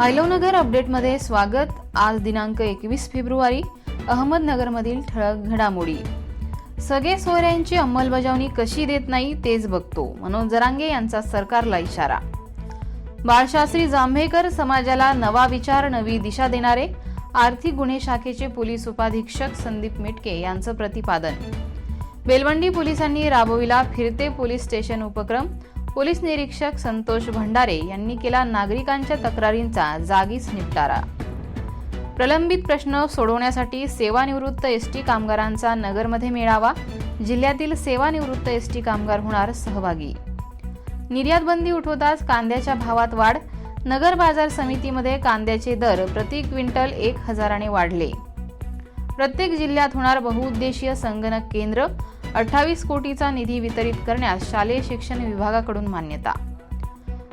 आयलवनगर अपडेटमध्ये स्वागत. आज दिनांक एकवीस फेब्रुवारी अहमदनगरमधील ठळक घडामोडी. सगळे सोयऱ्यांची अंमलबजावणी कशी देत नाही तेच बघतो मनोज जरांगे यांचा सरकारला इशारा. बाळशास्त्री जांभेकर समाजाला नवा विचार नवी दिशा देणारे आर्थिक गुन्हे शाखेचे पोलीस उपाधीक्षक संदीप मिटके यांचं प्रतिपादन. बेलवंडी पोलिसांनी राबविला फिरते पोलीस स्टेशन उपक्रम पोलीस निरीक्षक संतोष भंडारे यांनी केला नागरिकांच्या तक्रारींचा जागीच निपटारा. प्रलंबित प्रश्न सोडवण्यासाठी सेवानिवृत्त एस टी कामगारांचा नगरमध्ये मेळावा जिल्ह्यातील सेवानिवृत्त एस टी कामगार होणार सहभागी. निर्यात बंदी उठवताच कांद्याच्या भावात वाढ नगर बाजार समितीमध्ये कांद्याचे दर प्रति क्विंटल एक हजाराने वाढले. प्रत्येक जिल्ह्यात होणार बहुउद्देशीय संगणक केंद्र अठ्ठावीस कोटीचा निधी वितरित करण्यास शालेय शिक्षण विभागाकडून मान्यता.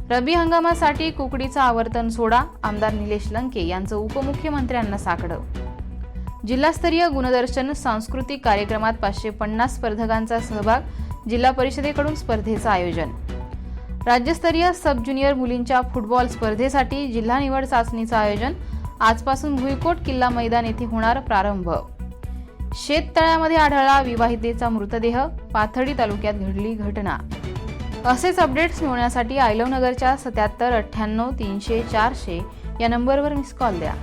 रब्बी हंगामासाठी कुकडीचा आवर्तन सोडा आमदार निलेश लंके यांचं उपमुख्यमंत्र्यांना साकडं. जिल्हास्तरीय गुणदर्शन सांस्कृतिक कार्यक्रमात पाचशे पन्नास स्पर्धकांचा सहभाग जिल्हा परिषदेकडून स्पर्धेचं आयोजन. राज्यस्तरीय सब ज्युनियर मुलींच्या फुटबॉल स्पर्धेसाठी जिल्हा निवड चाचणीचं आयोजन आजपासून भुईकोट किल्ला मैदान येथे होणार प्रारंभ. शेततळ्यामध्ये आढळला विवाहितेचा मृतदेह. पाथर्डी तालुक्यात घडली घटना. असेच अपडेट्स मिळवण्यासाठी आयलवनगरच्या सत्याहत्तर अठ्ठ्याण्णव तीनशे चारशे या नंबरवर मिस कॉल द्या.